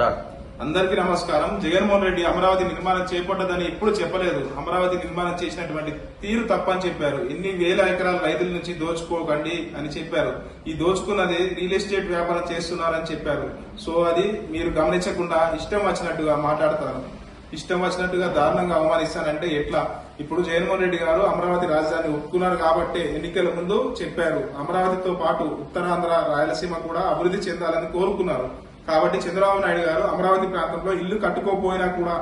Start అందరికీ నమస్కారం. జగన్మోహన్ రెడ్డి అమరావతి నిర్మాణం చేపట్టదని ఎప్పుడు చెప్పలేదు. అమరావతి నిర్మాణం చేసినటువంటి తీరు తప్పని చెప్పారు. ఎన్ని వేల ఎకరాల రైతుల నుంచి దోచుకోకండి అని చెప్పారు. ఈ దోచుకున్నది రియల్ ఎస్టేట్ వ్యాపారం చేస్తున్నారని చెప్పారు. సో అది మీరు గమనించకుండా ఇష్టం వచ్చినట్టుగా మాట్లాడతారు. ఇష్టం వచ్చినట్టుగా దారుణంగా అవమానిస్తానంటే ఎట్లా? ఇప్పుడు జగన్మోహన్ రెడ్డి గారు అమరావతి రాజధాని ఒప్పుకున్నారు కాబట్టి ఎన్నికల ముందు చెప్పారు. అమరావతితో పాటు ఉత్తరాంధ్ర రాయలసీమ కూడా అభివృద్ధి చెందాలని కోరుకున్నారు. కాబట్టి చంద్రబాబు నాయుడు గారు అమరావతి ప్రాంతంలో ఇల్లు కట్టుకోపోయినా కూడా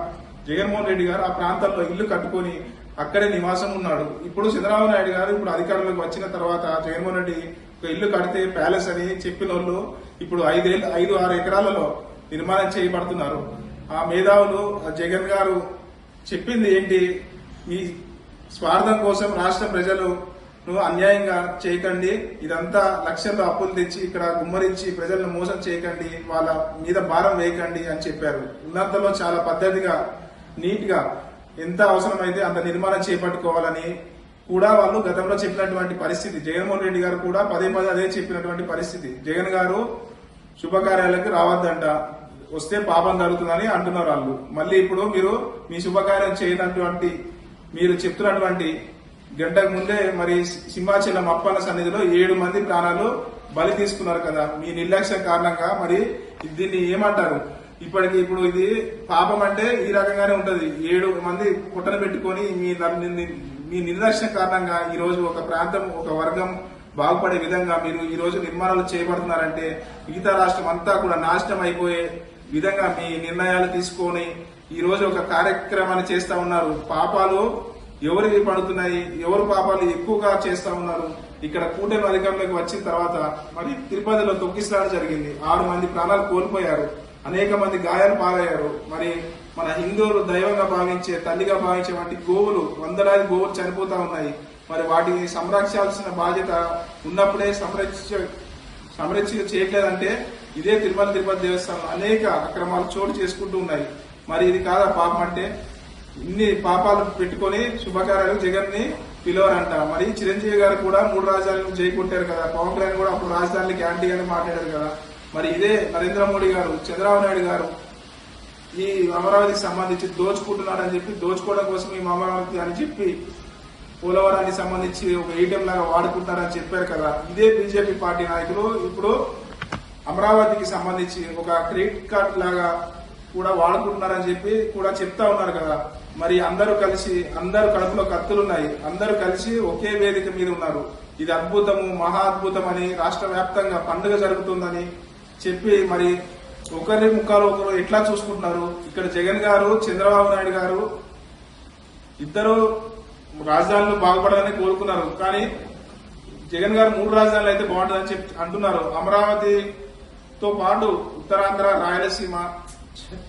జగన్మోహన్ రెడ్డి గారు ఆ ప్రాంతంలో ఇల్లు కట్టుకొని అక్కడే నివాసం ఉన్నాడు. ఇప్పుడు చంద్రబాబు నాయుడు గారు ఇప్పుడు అధికారంలోకి వచ్చిన తర్వాత జగన్మోహన్ రెడ్డి ఒక ఇల్లు కడితే ప్యాలెస్ అని చెప్పిన వాళ్ళు ఇప్పుడు ఐదేళ్ళు ఐదు ఆరు ఎకరాలలో నిర్మాణం చేయబడుతున్నారు. ఆ మేధావులు ఆ జగన్ గారు చెప్పింది ఏంటి? మీ స్వార్థం కోసం రాష్ట్ర ప్రజలు నువ్వు అన్యాయంగా చేయకండి. ఇదంతా లక్షల్లో అప్పులు తెచ్చి ఇక్కడ గుమ్మరించి ప్రజలను మోసం చేయకండి. వాళ్ళ మీద భారం వేయకండి అని చెప్పారు. ఉన్నంతలో చాలా పద్ధతిగా నీట్గా ఎంత అవసరమైతే అంత నిర్మాణం చేపట్టుకోవాలని కూడా వాళ్ళు గతంలో చెప్పినటువంటి పరిస్థితి. జగన్మోహన్ రెడ్డి గారు కూడా పదే పదే అదే చెప్పినటువంటి పరిస్థితి. జగన్ గారు శుభకార్యాలకు రావద్దంట. వస్తే పాపం జరుగుతుందని అంటున్నారు వాళ్ళు. మళ్ళీ ఇప్పుడు మీరు మీ శుభకార్యం చేయనటువంటి మీరు చెప్తున్నటువంటి గంటకు ముందే మరి సింహాచలం అప్పన్న సన్నిధిలో ఏడు మంది ప్రాణాలు బలి తీసుకున్నారు కదా. మీ నిర్లక్ష్యం కారణంగా మరి దీన్ని ఏమంటారు? ఇప్పటికి ఇప్పుడు ఇది పాపం అంటే ఈ రకంగానే ఉంటది. ఏడు మంది పుట్టన పెట్టుకొని మీ మీ నిర్లక్ష్యం కారణంగా ఈ రోజు ఒక ప్రాంతం ఒక వర్గం బాగుపడే విధంగా మీరు ఈ రోజు నిర్మాణాలు చేయబడుతున్నారంటే మిగతా రాష్ట్రం అంతా కూడా నాశనం అయిపోయే విధంగా మీ నిర్ణయాలు తీసుకొని ఈ రోజు ఒక కార్యక్రమాన్ని చేస్తా ఉన్నారు. పాపాలు ఎవరివి పడుతున్నాయి? ఎవరు పాపాలు ఎక్కువగా చేస్తా ఉన్నారు? ఇక్కడ కూటమి అధికారంలోకి వచ్చిన తర్వాత మరి తిరుపతిలో తొక్కిసలాట జరిగింది. ఆరు మంది ప్రాణాలు కోల్పోయారు. అనేక మంది గాయాలు పాలయ్యారు. మరి మన హిందువులు దైవంగా భావించే తల్లిగా భావించే వంటి గోవులు వందలాది గోవులు చనిపోతా ఉన్నాయి. మరి వాటిని సంరక్షాల్సిన బాధ్యత ఉన్నప్పుడే సంరక్ష సంరక్షణ చేయట్లేదంటే ఇదే తిరుమల తిరుపతి దేవస్థానం అనేక అక్రమాలు చోటు చేసుకుంటూ ఉన్నాయి. మరి ఇది కాదా పాపం అంటే? ఇన్ని పాపాలు పెట్టుకొని శుభకార్యాలు జగన్ని పిలవరంట. మరి చిరంజీవి గారు కూడా మూడు రాజధానులు చేయకుంటారు కదా. పవన్ కళ్యాణ్ కూడా అప్పుడు రాజధానులు గ్యారంటీ అని మాట్లాడారు కదా. మరి ఇదే నరేంద్ర మోడీ గారు చంద్రబాబు నాయుడు గారు ఈ అమరావతికి సంబంధించి దోచుకుంటున్నారని చెప్పి దోచుకోవడం కోసం ఈ అమరావతి అని చెప్పి పోలవరానికి సంబంధించి ఒక ఏటీఎం లాగా వాడుకుంటారని చెప్పారు కదా. ఇదే బీజేపీ పార్టీ నాయకులు. ఇప్పుడు అమరావతికి సంబంధించి ఒక క్రెడిట్ కార్డ్ లాగా కూడా వాడుకుంటున్నారని చెప్పి కూడా చెప్తా ఉన్నారు కదా. మరి అందరూ కలిసి అందరు కడుపులో కత్తులున్నాయి. అందరూ కలిసి ఒకే వేదిక మీద ఉన్నారు. ఇది అద్భుతము మహా అద్భుతం అని రాష్ట్ర వ్యాప్తంగా పండుగ జరుగుతుందని చెప్పి మరి ఒకరి ముఖాలు ఒకరు ఎట్లా చూసుకుంటున్నారు? ఇక్కడ జగన్ గారు చంద్రబాబు నాయుడు గారు ఇద్దరు రాజధానులు బాగుపడాలని కోరుకున్నారు. కానీ జగన్ గారు మూడు రాజధానులు అయితే బాగుంటుందని చెప్పి అంటున్నారు. అమరావతితో పాటు ఉత్తరాంధ్ర రాయలసీమ Yeah.